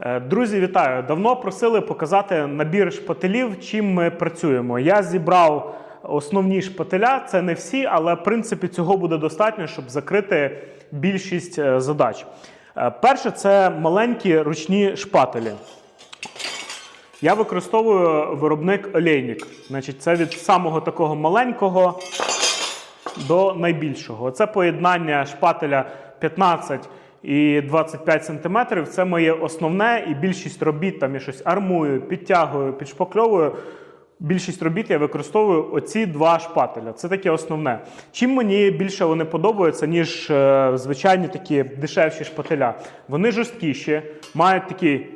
Е, Друзі, вітаю! Давно просили показати набір шпателів, чим ми працюємо. Я зібрав основні шпателя, це не всі, але в принципі цього буде достатньо, щоб закрити більшість е, задач. Е, Перше це маленькі ручні шпателі. Я використовую виробник олейник. Значить, це від самого такого маленького до найбільшого. Це поєднання шпателя 15 і 25 см. Це моє основне і більшість робіт там я щось армую, підтягую, підшпакльовую. Більшість робіт я використовую оці два шпателя. Це таке основне. Чим мені більше вони подобаються, ніж е, звичайні такі дешевші шпателя. Вони жорсткіші, мають такий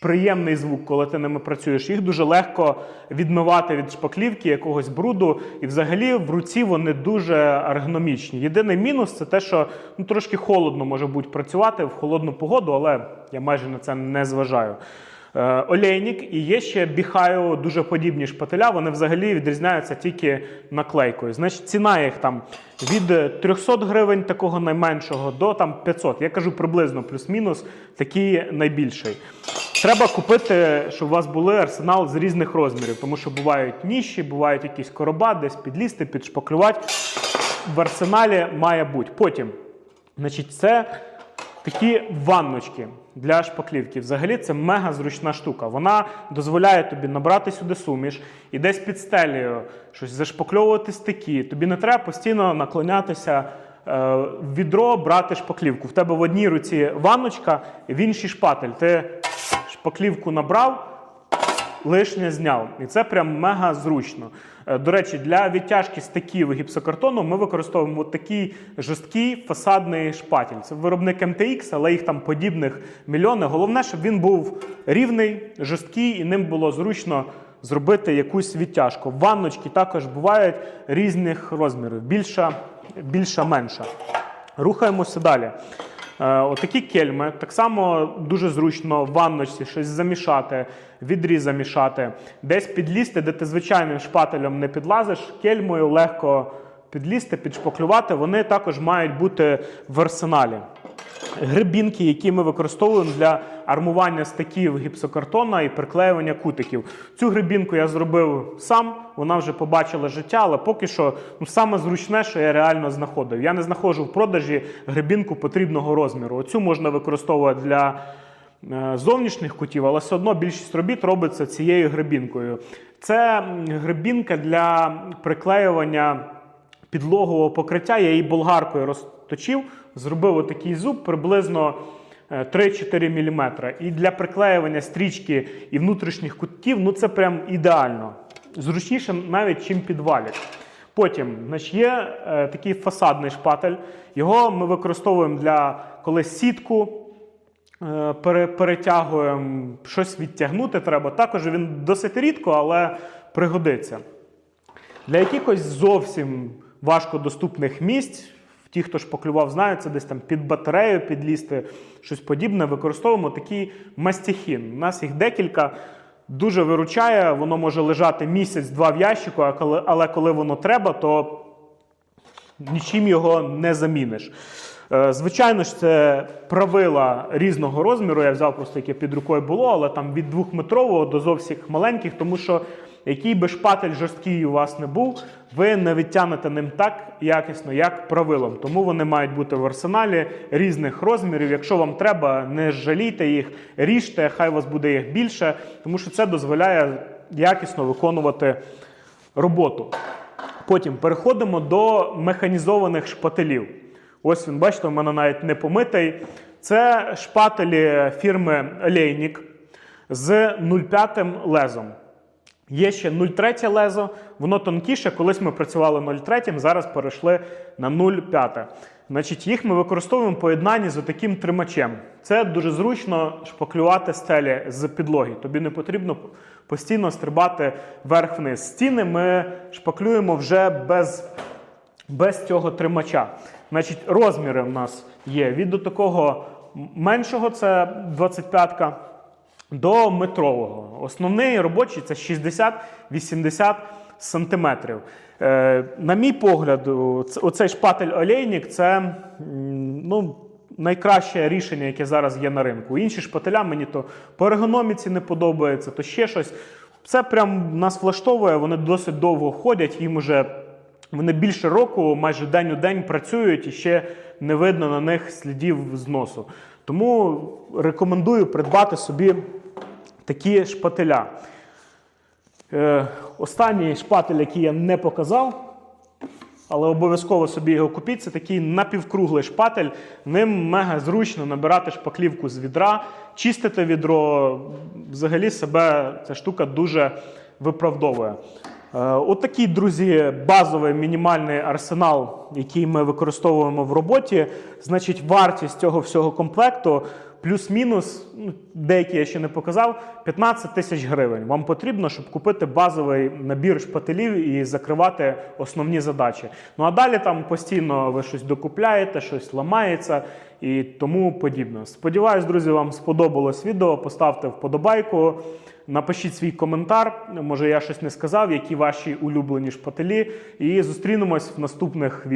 приємний звук, коли ти ними працюєш. Їх дуже легко відмивати від шпаклівки, якогось бруду. І взагалі в руці вони дуже ергономічні. Єдиний мінус це те, що ну, трошки холодно може бути працювати в холодну погоду, але я майже на це не зважаю. Е, Олейник і є ще біхаю дуже подібні шпателя. Вони взагалі відрізняються тільки наклейкою. Значить, ціна їх там від 300 гривень такого найменшого до там 500. Я кажу приблизно плюс-мінус, такий найбільший. Треба купити, щоб у вас були арсенал з різних розмірів, тому що бувають ніші, бувають якісь короба, десь підлізти, підшпаклювати. В арсеналі має бути. Потім, значить, це такі ванночки для шпаклівки. Взагалі це мега зручна штука. Вона дозволяє тобі набрати сюди суміш і десь під стелею щось зашпакльовувати стики. Тобі не треба постійно наклонятися е, в відро, брати шпаклівку. В тебе в одній руці ванночка, в іншій шпатель. Ти шпаклівку набрав. Лишнє зняв. І це прям мега зручно. Е, До речі, для відтяжки стиків гіпсокартону ми використовуємо такий жорсткий фасадний шпатель. Це виробник MTX, але їх там подібних мільйони. Головне, щоб він був рівний, жорсткий і ним було зручно зробити якусь відтяжку. Ванночки також бувають різних розмірів, більша, більша менша. Рухаємося далі. Е, Отакі кельми. Так само дуже зручно в ванночці щось замішати, відріз замішати, десь підлізти, де ти звичайним шпателем не підлазиш, кельмою легко підлізти, підшпаклювати. Вони також мають бути в арсеналі. Грибінки, які ми використовуємо для армування стиків гіпсокартона і приклеювання кутиків. Цю грибінку я зробив сам, вона вже побачила життя, але поки що ну, саме зручне, що я реально знаходив. Я не знаходжу в продажі грибінку потрібного розміру. Оцю можна використовувати для е, зовнішніх кутів, але все одно більшість робіт робиться цією грибінкою. Це грибінка для приклеювання підлогового покриття. Я її болгаркою розточив, зробив отакий зуб приблизно е, 3-4 мм. І для приклеювання стрічки і внутрішніх кутів ну це прям ідеально. Зручніше навіть, чим підвалік. Потім значить, є е, такий фасадний шпатель. Його ми використовуємо для коли сітку е, пере- перетягуємо, щось відтягнути треба. Також він досить рідко, але пригодиться. Для якихось зовсім важкодоступних місць, ті, хто шпаклював, знають, це десь там під батарею підлізти, щось подібне, використовуємо такий мастихін. У нас їх декілька. Дуже виручає, воно може лежати місяць-два в ящику, але коли воно треба, то нічим його не заміниш. Е, Звичайно ж, це правила різного розміру. Я взяв просто яке під рукою було, але там від двохметрового до зовсім маленьких, тому що який би шпатель жорсткий у вас не був, ви не відтягнете ним так якісно, як правилом. Тому вони мають бути в арсеналі різних розмірів. Якщо вам треба, не жалійте їх, ріжте, хай у вас буде їх більше, тому що це дозволяє якісно виконувати роботу. Потім переходимо до механізованих шпателів. Ось він, бачите, у мене навіть не помитий. Це шпателі фірми Олейник з 0,5 лезом. Є ще 0,3 лезо, воно тонкіше. Колись ми працювали 0,3, зараз перейшли на 0,5. Значить, їх ми використовуємо в поєднанні з таким тримачем. Це дуже зручно шпаклювати стелі з підлоги. Тобі не потрібно постійно стрибати вверх-вниз. Стіни ми шпаклюємо вже без, без цього тримача. Значить, розміри в нас є від такого меншого, це 25-ка, до метрового. Основний робочий це 60-80 сантиметрів. Е, на мій погляд, оцей шпатель олейник це ну, найкраще рішення, яке зараз є на ринку. Інші шпателя мені то по ергономіці не подобається, то ще щось. Це прям нас влаштовує, вони досить довго ходять, їм уже вони більше року, майже день у день працюють і ще не видно на них слідів зносу. Тому рекомендую придбати собі такі шпателя. Е, останній шпатель, який я не показав, але обов'язково собі його купіть. Це такий напівкруглий шпатель. Ним мега зручно набирати шпаклівку з відра, чистити відро. Взагалі себе ця штука дуже виправдовує. Е, От такий, друзі, базовий мінімальний арсенал, який ми використовуємо в роботі. Значить, вартість цього всього комплекту плюс-мінус, ну, деякі я ще не показав, 15 тисяч гривень. Вам потрібно, щоб купити базовий набір шпателів і закривати основні задачі. Ну а далі там постійно ви щось докупляєте, щось ламається і тому подібне. Сподіваюсь, друзі, вам сподобалось відео. Поставте вподобайку. Напишіть свій коментар, може я щось не сказав, які ваші улюблені шпателі, і зустрінемось в наступних відео.